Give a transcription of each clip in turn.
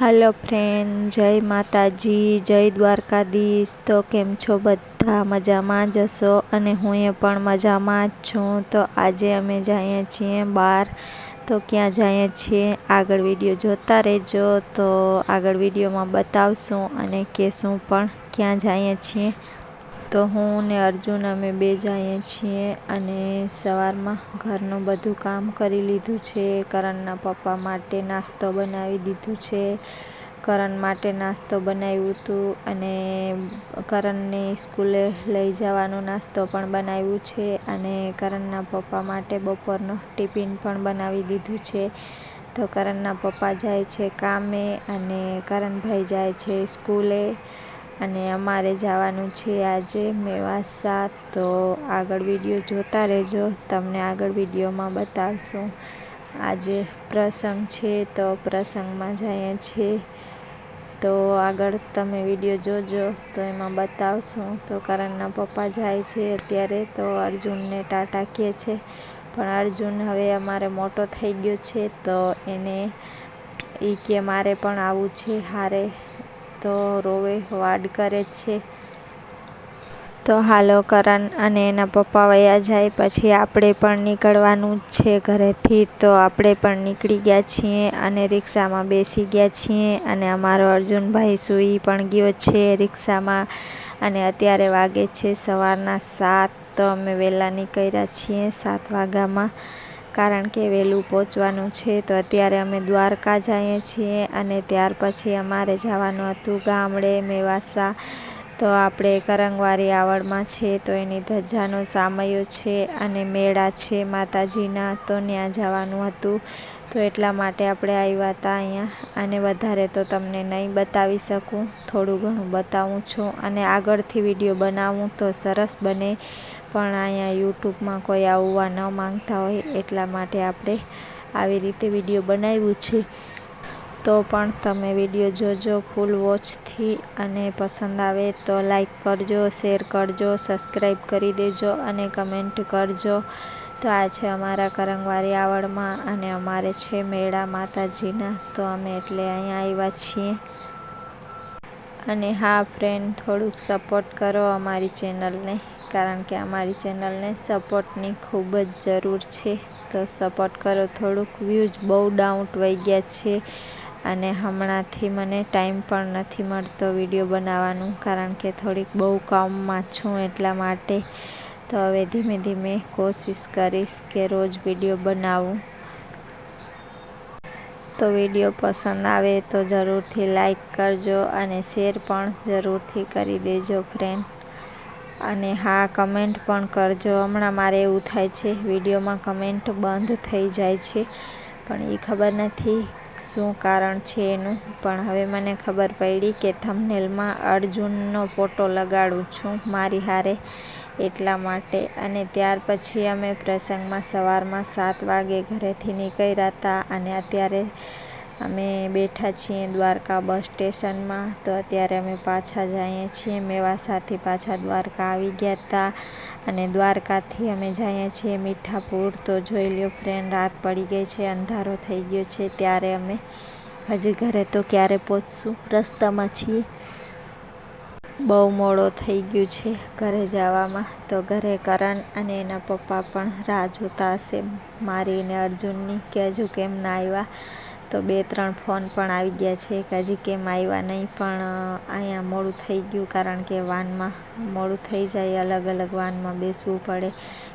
હાલો friend, જય માતાજી, જય દ્વારકાધીશ. તો કેમ છો બધા? મજામાં જ હશો? અને હું એ પણ મજામાં જ છું. તો આજે અમે જઈએ છીએ બહાર તો ક્યાં જઈએ છીએ? આગળ વીડિયો જોતા રહેજો. તો આગળ વિડીયોમાં બતાવશું અને કહેશું પણ ક્યાં જઈએ છીએ. તો હું ને અર્જુન અમે બે જઈએ છીએ અને સવારમાં ઘરનું બધું કામ કરી લીધું છે. કરણના પપ્પા માટે નાસ્તો બનાવી દીધું છે. કરણ માટે નાસ્તો બનાવ્યું હતું અને કરણને સ્કૂલે લઈ જવાનો નાસ્તો પણ બનાવ્યું છે અને કરણના પપ્પા માટે બપોરનો ટિફિન પણ બનાવી દીધું છે. તો કરણના પપ્પા જાય છે કામે અને કરણભાઈ જાય છે સ્કૂલે. અને અમારે જવાનું છે આજે મેવાસા. તો આગળ વીડિયો જોતા રહેજો. તમને આગળ વિડીયોમાં બતાવશું. આજે પ્રસંગ છે તો પ્રસંગમાં જઈએ છીએ. તો આગળ તમે વીડિયો જોજો. તો એમાં બતાવશું. તો કરણના પપ્પા જાય છે અત્યારે. તો અર્જુનને ટાટા કહે છે. પણ અર્જુન હવે અમારે મોટો થઈ ગયો છે તો એને એ કે મારે પણ આવું છે હારે. તો રોવે વાડ કરે છે. તો હાલો કરણ અને એના પપ્પા વયા જાય, પછી આપણે પણ નીકળવાનું જ છે ઘરેથી. તો આપણે પણ નીકળી ગયા છીએ અને રિક્ષામાં બેસી ગયા છીએ અને અમારો અર્જુનભાઈ સૂઈ પણ ગયો છે રિક્ષામાં અને અત્યારે વાગે છે સવારના સાત. તો અમે વહેલા નીકળ્યા છીએ સાત વાગ્યામાં. કારણ કે વહેલું પહોંચવાનું છે, તો અત્યારે અમે દ્વારકા જઈએ છીએ અને ત્યાર પછી અમારે જવાનું હતું ગામડે મેવાસા તો આપણે કરંગવારી આવડમાં છે, તો એની ધજાનો સામયો છે અને મેળા છે, માતાજીના તો ત્યાં જવાનું હતું. તો એટલા માટે આપણે આવ્યા હતા અહીંયા અને વધારે તો તમને નહીં બતાવી શકું. થોડું ઘણું બતાવું છું અને આગળથી વીડિયો બનાવું તો સરસ બને. પણ અહીંયા યુટ્યુબમાં કોઈ આવવા ન માંગતા હોય એટલા માટે આપણે આવી રીતે વીડિયો બનાવ્યું છે. તો પણ તમે વીડિયો જોજો ફૂલ વોચથી અને પસંદ આવે તો લાઈક કરજો, શેર કરજો, સબસ્ક્રાઈબ કરી દેજો અને કમેન્ટ કરજો. તો આ છે અમારા કરંગવારી આવડમાં અને અમારે છે મેળા માતાજીના. તો અમે એટલે અહીંયા આવ્યા છીએ. અને હા ફ્રેન્ડ થોડુંક સપોર્ટ કરો અમારી ચેનલને કારણ કે અમારી ચેનલને સપોર્ટની ખૂબ જ જરૂર છે. તો સપોર્ટ કરો, થોડુંક વ્યૂઝ બહુ ડાઉટ વહી ગયા છે. અને હમણાંથી મને ટાઈમ પણ નથી મળતો વીડિયો બનાવવાનું, કારણ કે થોડીક બહુ કામમાં છું એટલા માટે. તો હવે ધીમે ધીમે કોશિશ કરીશ કે રોજ વીડિયો બનાવું. તો વીડિયો પસંદ આવે તો જરૂરથી લાઈક કરજો અને શેર પણ જરૂરથી કરી દેજો ફ્રેન્ડ અને હા કમેન્ટ પણ કરજો. હમણાં મારે એવું થાય છે, વિડીયોમાં કમેન્ટ બંધ થઈ જાય છે. પણ એ ખબર નથી શું કારણ છે એનું? પણ હવે મને ખબર પડી કે થંબનેલમાં અર્જુનનો ફોટો લગાડું છું મારી હારે એટલા માટે. અને ત્યાર પછી અમે પ્રસંગમાં સવારમાં સાત વાગે ઘરેથી નીકળ્યા હતા અને અત્યારે અમે બેઠા છીએ દ્વારકા બસ સ્ટેશનમાં. તો અત્યારે અમે પાછા જઈએ છીએ. મેવા સાથી પાછા દ્વારકા આવી ગયા હતા અને દ્વારકાથી અમે જઈએ છીએ મીઠાપુર. તો જોઈ લ્યો ફ્રેન્ડ રાત પડી ગઈ છે, અંધારો થઈ ગયો છે. ત્યારે અમે હજી ઘરે તો ક્યારે પહોંચશું? રસ્તામાં છીએ. બહુ મોડો થઈ ગયું છે ઘરે જવામાં. તો ઘરે કરણ અને એના પપ્પા પણ રાહ જોતા હશે. મારી અને અર્જુનની, કે હજુ કેમ ના આવ્યા? તો બે, ત્રણ ફોન પણ આવી ગયા છે કે હજી કેમ આવ્યા નહીં, પણ અહીંયા મોડું થઈ ગયું કારણ કે વાનમાં મોડું થઈ જાય, અલગ અલગ વાનમાં બેસવું પડે.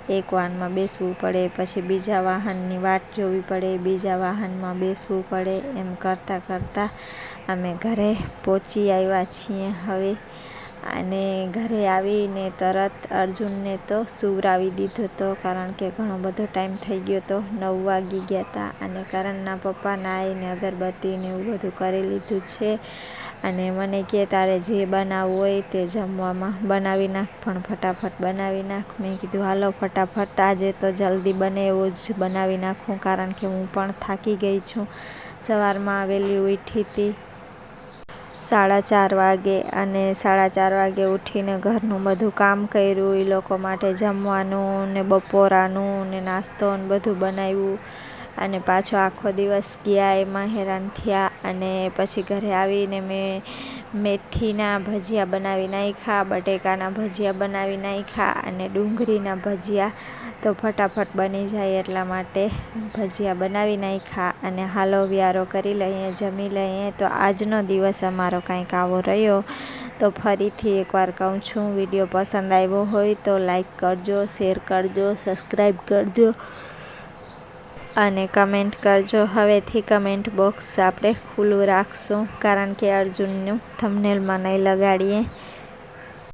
એક વાનમાં બેસવું પડે, પછી બીજા વાહનની વાટ જોવી પડે, બીજા વાહનમાં બેસવું પડે, એમ કરતાં કરતાં અમે ઘરે પહોંચી આવ્યા છીએ હવે. અને ઘરે આવીને તરત અર્જુનને તો સુવરાવી દીધો હતો કારણ કે ઘણો બધો ટાઈમ થઈ ગયો હતો નવ વાગી ગયા હતા અને કરણના પપ્પા નાહીને અગરબત્તીને એવું બધું કરી લીધું છે. અને મને કે, તારે જે બનાવવું હોય તે જમવામાં બનાવી નાખ, પણ ફટાફટ બનાવી નાખ. મેં કીધું, હાલો, ફટાફટ. આજે તો જલ્દી બને એવું જ બનાવી નાખું, કારણ કે હું પણ થાકી ગઈ છું. સવારમાં વહેલી ઉઠી હતી સાડા ચાર વાગે અને સાડા ચાર વાગે ઉઠીને ઘરનું બધું કામ કર્યું. એ લોકો માટે જમવાનું ને બપોરાનું ને નાસ્તો ને બધું બનાવ્યું. અને પાછો આખો દિવસ ગયા એમાં હેરાન થયા અને પછી ઘરે આવીને મેં મેથીના ભજીયા બનાવી નાખ્યા, બટેકાના ભજીયા બનાવી નાખ્યા અને ડુંગળીના ભજીયા તો ફટાફટ બની જાય એટલા માટે ભજીયા બનાવી નાખ્યા અને હાલો વ્યારો કરી લઈએ, જમી લઈએ. તો આજનો દિવસ અમારો કાંઈક આવો રહ્યો. તો ફરીથી એકવાર કહું છું, વીડિયો પસંદ આવ્યો હોય તો લાઈક કરજો, શેર કરજો, સબસ્ક્રાઈબ કરજો અને કમેન્ટ કરજો. હવેથી કમેન્ટ બોક્સ આપણે ખુલ્લું રાખશું, કારણ કે અર્જુનનું થંબનેલમાં નહીં લગાડીએ.